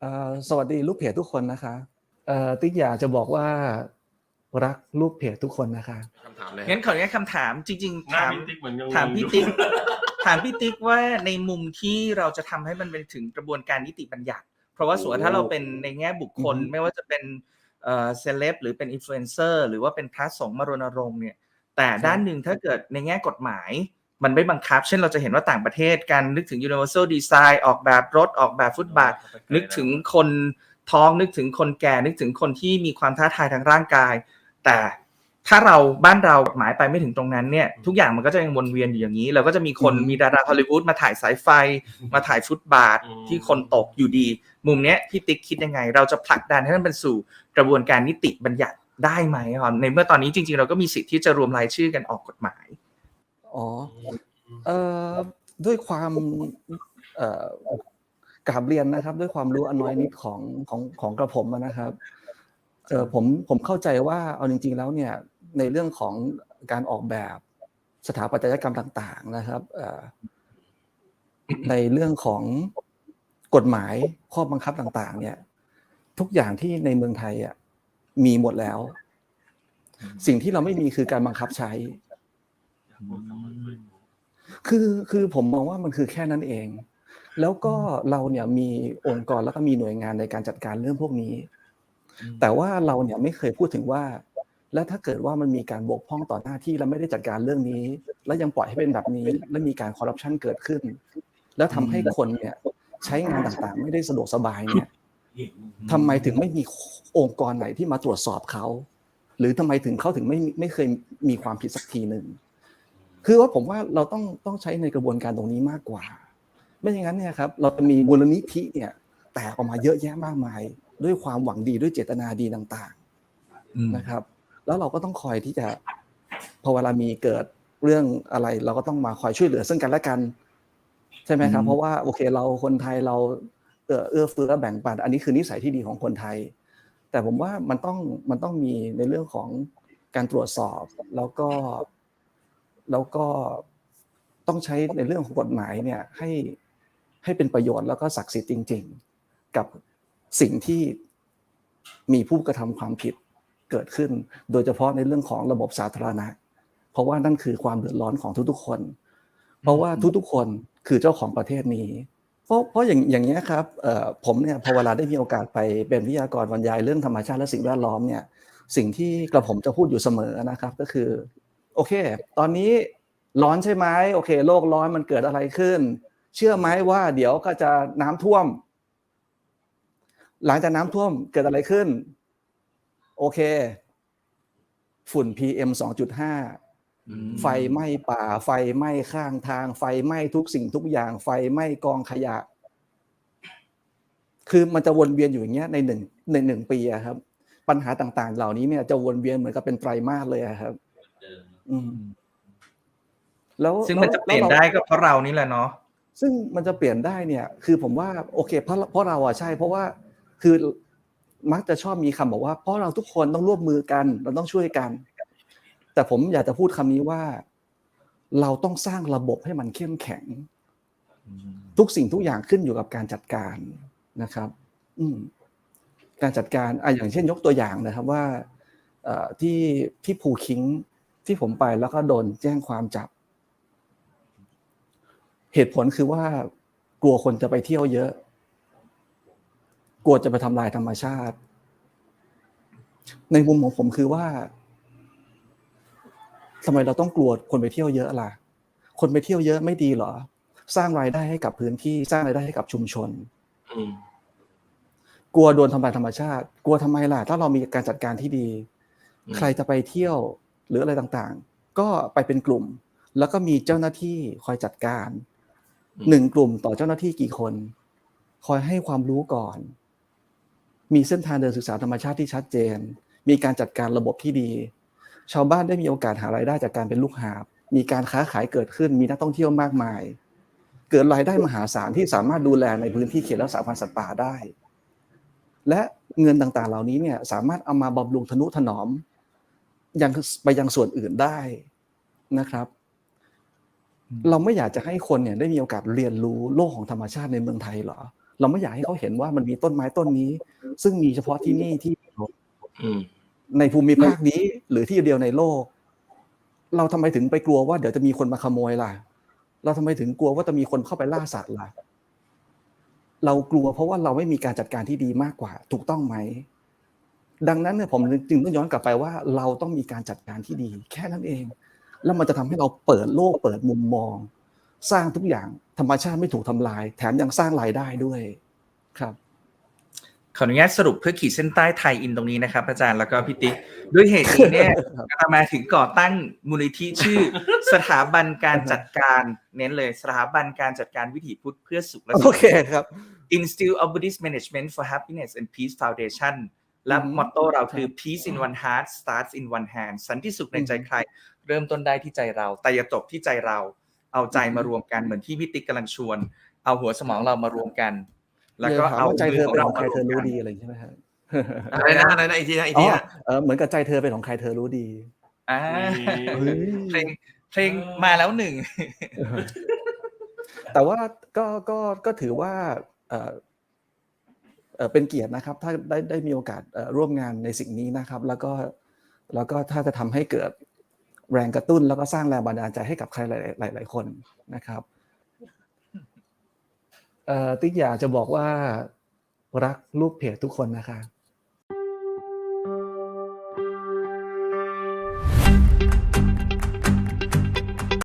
เอ่อสวัสดีลูกเพจทุกคนนะคะเอ่อติ๊กอยากจะบอกว่ารักลูกเพจทุกคนนะคะคำถามเลยงั้นขออนุญาตคำถามจริงหๆน้าถามพี่ติ๊กเหมือนยังถามพี่งงติ๊กอยู่ถามพี่ติ๊กว่าในมุมที่เราจะทำให้มันเป็นถึงกระบวนการนิติบัญญัติ เพราะว่าส่วนถ้าเราเป็นในแง่บุคคลอือฮึไม่ว่าจะเป็นเอ่อเซเลบหรือเป็นอินฟลูเอนเซอร์หรือว่าเป็นพระสงฆ์มารณรงค์เนี่ย แต่ด้านหนึ่งถ้าเกิดในแง่กฎหมาย มันไม่บังคับ เช่นเราจะเห็นว่าต่างประเทศการนึกถึง universal design ออกแบบรถออกแบบฟุตบาท นึกถึงคนท้องนึกถึงคนแก่นึกถึงคนที่มีความท้าทายทางร่างกาย แต่ถ้าเราบ้านเรากฎหมายไปไม่ถึงตรงนั้นเนี่ยทุกอย่างมันก็จะยังวนเวียนอยู่อย่างนี้ เราก็จะมีคนอืมมีดาราฮอลลีวูดมาถ่ายสายไฟ มาถ่ายฟุตบาทอืมที่คนตกอยู่ดี มุมเนี้ยพี่ติ๊กคิดยังไง เราจะผลักดันให้มันเป็นสู่กระบวนการนิติบัญญัติได้ไหมครับในเมื่อตอนนี้จริง ๆ เราก็มีสิทธิ์ที่จะรวมรายชื่อกันออกกฎหมาย อ๋อเอ่อด้วยความเอ่อกราบเรียนนะครับ ด้วยความรู้อันน้อยนิดของของของกระผมอะนะครับเออผมผมเข้าใจว่าเอาจริง ๆ แล้วเนี่ยในเรื่องของการออกแบบสถาปัตยกรรมต่าง ๆ นะครับเอ่อในเรื่องของกฎหมายข้อบังคับต่าง ๆ เนี่ย ทุกอย่างที่ในเมืองไทยอะมีหมดแล้ว สิ่งที่เราไม่มีคือการบังคับใช้ คือคือผมมองว่ามันคือแค่นั้นเอง แล้วก็เราเนี่ยมีองค์กรแล้วก็มีหน่วยงานในการจัดการเรื่องพวกนี้ แต่ว่าเราเนี่ยไม่เคยพูดถึงว่า แล้วถ้าเกิดว่ามันมีการบกพร่องต่อหน้าที่แล้วไม่ได้จัดการเรื่องนี้ แล้วยังปล่อยให้เป็นแบบนี้ และมีการคอร์รัปชันเกิดขึ้น แล้วทำให้คนเนี่ยใช้งานต่างๆ ไม่ได้สะดวกสบายเนี่ยทำไมถึงไม่มีองค์กรไหนที่มาตรวจสอบเขา หรือทำไมถึงเขาถึงไม่ไม่เคยมีความผิดสักทีหนึ่ง คือว่าผมว่าเราต้องต้องใช้ในกระบวนการตรงนี้มากกว่า ไม่อย่างนั้นเนี่ยครับเราจะมีมูลนิธิเนี่ยแตกออกมาเยอะแยะมากมาย ด้วยความหวังดีด้วยเจตนาดีต่างๆนะครับ แล้วเราก็ต้องคอยที่จะพอเวลามีเกิดเรื่องอะไร เราก็ต้องมาคอยช่วยเหลือซึ่งกันและกัน ใช่ไหมครับอืมเพราะว่าโอเคเราคนไทยเราเอื้อเอื้อเฟื้อแบ่งปัน อันนี้คือนิสัยที่ดีของคนไทย แต่ผมว่ามันต้องมันต้องมีในเรื่องของการตรวจสอบแล้วก็ แล้วก็ต้องใช้ในเรื่องของกฎหมายเนี่ยให้ให้เป็นประโยชน์แล้วก็ศักดิ์สิทธิ์จริง ๆ กับสิ่งที่มีผู้กระทำความผิดเกิดขึ้น โดยเฉพาะในเรื่องของระบบสาธารณะ เพราะว่านั่นคือความเดือดร้อนของทุกๆคน เพราะว่าทุกๆคนคือเจ้าของประเทศนี้ เพราะเพราะอย่างอย่างนี้ครับผมเนี่ยพอเวลาได้มีโอกาสไปเป็นวิทยากรบรรยายเรื่องธรรมชาติและสิ่งแวดล้อมเนี่ยสิ่งที่กระผมจะพูดอยู่เสมอนะครับ ก็คือ โอเค ตอนนี้ร้อนใช่ไหมโอเค โลกร้อนมันเกิดอะไรขึ้น เชื่อไหมว่าเดี๋ยวก็จะน้ำท่วม หลังจากน้ำท่วมเกิดอะไรขึ้น โอเค ฝุ่น PM 2.5 ไฟไหม้ป่า ไฟไหม้ข้างทาง ไฟไหม้ทุกสิ่งทุกอย่าง ไฟไหม้กองขยะ คือมันจะวนเวียนอยู่อย่างเงี้ยในหนึ่งในหนึ่งปีอะครับ ปัญหาต่างๆ เหล่านี้เนี่ยจะวนเวียนเหมือนกับเป็นไตรมาสเลยอะครับ อืม แล้วซึ่งมันจะเปลี่ยนแวราได้ก็เพราะเรานี่แหละเนาะซึ่งมันจะเปลี่ยนได้เนี่ย คือผมว่าโอเค เพราะเพราะเราอะใช่ เพราะว่าคือมักจะชอบมีคำบอกว่า เพราะเราทุกคนต้องร่วมมือกัน เราต้องช่วยกัน แต่ผมอยากจะพูดคำนี้ว่า เราต้องสร้างระบบให้มันเข้มแข็ง ทุกสิ่งทุกอย่างขึ้นอยู่กับการจัดการนะครับ อืมการจัดการอะอย่างเช่นยกตัวอย่างนะครับว่าเอ่อที่ที่ภูคิง ที่ผมไปแล้วก็โดนแจ้งความจับ เหตุผลคือว่ากลัวคนจะไปเที่ยวเยอะ กลัวจะไปทำลายธรรมชาติ ในมุมของผมคือว่าทำไมเราต้องกลัวคนไปเที่ยวเยอะล่ะ คนไปเที่ยวเยอะไม่ดีเหรอ สร้างรายได้ให้กับพื้นที่สร้างรายได้ให้กับชุมชนอืมกลัวโดนทำลายธรรมชาติ กลัวทำไมล่ะ ถ้าเรามีการจัดการที่ดีอืมใครจะไปเที่ยว หรืออะไรต่างๆ ก็ไปเป็นกลุ่ม แล้วก็มีเจ้าหน้าที่คอยจัดการหนึ่งกลุ่มต่อเจ้าหน้าที่กี่คน คอยให้ความรู้ก่อน มีเส้นทางเดินศึกษาธรรมชาติที่ชัดเจน มีการจัดการระบบที่ดี ชาวบ้านได้มีโอกาสหารายได้จากการเป็นลูกหาบ มีการค้าขายเกิดขึ้น มีนักท่องเที่ยวมากมาย เกิดรายได้มหาศาลที่สามารถดูแลในพื้นที่เขตรักษาพันธุ์สัตว์ป่าได้ และเงินต่างๆ เหล่านี้เนี่ยสามารถเอามาบำรุงทนุถนอม ยังไปยังส่วนอื่นได้นะครับ เราไม่อยากจะให้คนเนี่ยได้มีโอกาสเรียนรู้โลกของธรรมชาติในเมืองไทยเหรอ เราไม่อยากให้เขาเห็นว่ามันมีต้นไม้ต้นนี้ ซึ่งมีเฉพาะที่นี่ที่เดียวอืมในภูมิภาคนี้หรือที่เดียวในโลก เราทำไมถึงไปกลัวว่าเดี๋ยวจะมีคนมาขโมยล่ะ เราทำไมถึงกลัวว่าจะมีคนเข้าไปล่าสัตว์ล่ะ เรากลัวเพราะว่าเราไม่มีการจัดการที่ดีมากกว่า ถูกต้องไหม ดังนั้นเนี่ยผมจึงต้องย้อนกลับไปว่า เราต้องมีการจัดการที่ดี แค่นั้นเอง แล้วมันจะทำให้เราเปิดโลกเปิดมุมมอง สร้างทุกอย่างธรรมชาติไม่ถูกทำลาย แถมยังสร้างรายได้ด้วยครับขออนุญาตสรุปเพื่อขีดเส้นใต้ไทยอินตรงนี้นะครับ อาจารย์แล้วก็พี่ติ๊กด้วยเหตุนี้เนี่ยครับอาตมาถึงก่อตั้งมูลนิธิชื่อ สถาบันการจัดการเน้นเลยสถาบันการจัดการวิถีพุทธเพื่อสุขและโอสุขเคครับ Institute of Buddhist Management for Happiness and Peace Foundation และอืมมอตโต้เราคือ Peace in one heart starts in one hand สันติสุขในใจใคร เริ่มต้นได้ที่ใจเรา แต่อย่าจบที่ใจเรา เอาใจมารวมกันเหมือนที่พี่ติ๊กกำลังชวน เอาหัวสมองเรามารวมกัน แล้วก็ถามเอาว่าใจเธอมืเป็นขของใครมารเธวอมรู้กันดีอะไรอย่างนี้ใช่ไหมครับอะไรนะอะไรนะอีกทีนะอีกอ๋ทีอนะเออเหมือนกับใจเธอเป็นของใครเธอรู้ดีอ่าเฮ้ยเพลงเพลงมาแล้วหนึ่งแต่ว่าก็ก็ก็ถือว่า เป็นเกียรตินะครับ ถ้าได้ได้มีโอกาสร่วมงานในสิ่งนี้นะครับ แล้วก็แล้วก็ถ้าจะทำให้เกิดแรงกระตุ้นแล้วก็สร้างแรงบันดาลใจให้กับใครหลาย ๆ หลาย ๆ คนนะครับติ๊กอยากจะบอกว่ารักลูกเพจทุกคนนะคะ